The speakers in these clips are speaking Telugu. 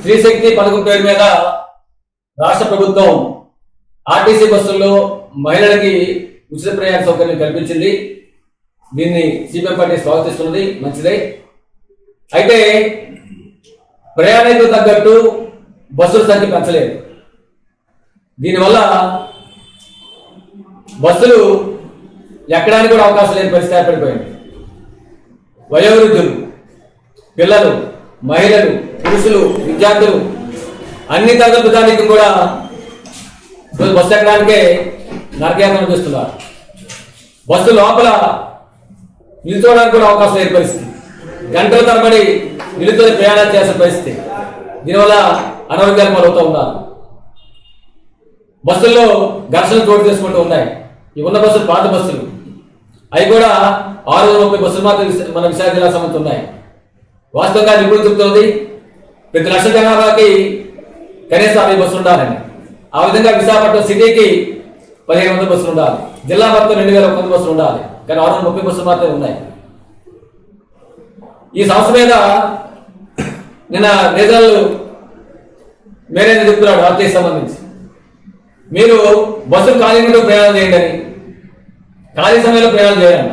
స్త్రీ శక్తి పథకం పేరు మీద రాష్ట్ర ప్రభుత్వం ఆర్టీసీ బస్సుల్లో మహిళలకి ఉచిత ప్రయాణ సౌకర్యం కల్పించింది. దీన్ని సిపిఎం పార్టీ స్వాగతిస్తున్నది. మంచిదే. అయితే ప్రయాణికులకు తగ్గట్టు బస్సుల సంఖ్య పెంచలేదు. దీనివల్ల బస్సులు ఎక్కడానికి కూడా అవకాశం లేని పరిస్థితి ఏర్పడిపోయింది. వయోవృద్ధులు పిల్లలు మహిళలు పురుషులు విద్యార్థులు అన్ని తరగతి ప్రజానికి కూడా బస్సు ఎక్కడానికే నరకయాత్ర చూస్తున్నారు బస్సు లోపల నిలుచోవడానికి కూడా అవకాశం లేని పరిస్థితి. గంటల తరబడి నిలుచొని ప్రయాణాలు చేసే పరిస్థితి. దీనివల్ల అనారోగ్యాలు పాలవుతూ ఉన్నారు. బస్సుల్లో ఘర్షణలు చోటు చేసుకుంటూ ఉన్నాయి. ఈ ఉన్న బస్సులు పాత బస్సులు. అవి కూడా ఆరు వందల ముప్పై బస్సులు మాత్రం మన విశాఖ జిల్లా సంబంధించి ఉన్నాయి. వాస్తవంగా నిపుణులు ఇప్పుడు ప్రతి లక్ష జనాభాకి కనీసం అరవై బస్సులు ఉండాలండి. ఆ విధంగా విశాఖపట్నం సిటీకి పదిహేను వందల బస్సులు ఉండాలి. జిల్లా మొత్తం రెండు వేల ఒక వంద బస్సులు ఉండాలి. కానీ ఆరు వందల ముప్పై బస్సులు మాత్రమే ఉన్నాయి. ఈ సంస్థ మీద నిన్న రీజనల్ మేనేజర్ చెప్తున్నాడు ఆర్టీకి సంబంధించి. మీరు బస్సులు ఖాళీ ప్రయాణం చేయండి అని. ఖాళీ సమయంలో ప్రయాణం చేయండి.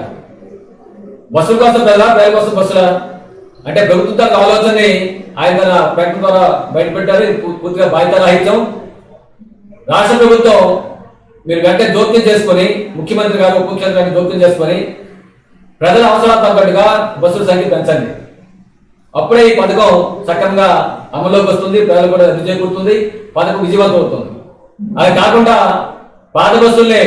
బస్సుల కోసం ప్రజల ప్రజల కోసం బస్సులా? అంటే ప్రభుత్వం ఆలోచనని ఆయన తన ప్రకటన ద్వారా బయటపెట్టారు. పూర్తిగా బాధ్యత రాహిత్యం. రాష్ట్ర ప్రభుత్వం మీరు వెంటనే జోక్యం చేసుకొని ముఖ్యమంత్రి గారు ఉప ముఖ్యమంత్రి గారిని జోక్యం చేసుకొని ప్రజల అవసరాలకు తగ్గట్టుగా బస్సుల సంఖ్య పెంచండి. అప్పుడే ఈ పథకం సక్రమంగా అమల్లోకి వస్తుంది ప్రజలు కూడా విజయకూరుతుంది పథకం విజయవంతం అవుతుంది. అది కాకుండా పాత బస్సులే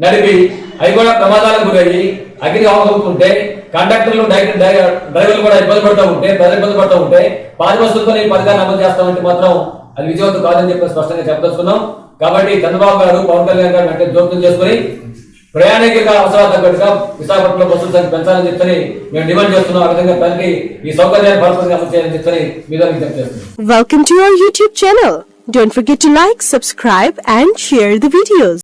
నడిపి అవి కూడా ప్రమాదాలకు గురయ్యి అగ్ని అవుతుంటే కండక్టర్లు డ్రైవర్లు కూడా ఇబ్బంది పడుతూ ఉంటే ప్రజలు ఇబ్బంది పడుతూ ఉంటే పాత బస్సులతో ఈ పథకాన్ని అమలు చేస్తామంటే మాత్రం అది విజయవంతం కాదని చెప్పి స్పష్టంగా చెప్పదలుచుకున్నాం కాబట్టి చంద్రబాబు గారు పవన్ కళ్యాణ్ గారు వెంటనే జోక్యం చేసుకుని ప్రయాణికుల అవసరాలు తగ్గట్టుగా విశాఖపట్నంలో బస్సుల సంఖ్య పెంచాలని చెప్పని మేము డిమాండ్ చేస్తున్నాం ఆ విధంగా ప్రజలకి ఈ సౌకర్యాన్ని బలపరిచి అమలు చేయాలని చెప్పని మీ ద్వారా విజ్ఞప్తి చేస్తున్నాం Welcome to our YouTube channel. Don't forget to like, subscribe and share the videos.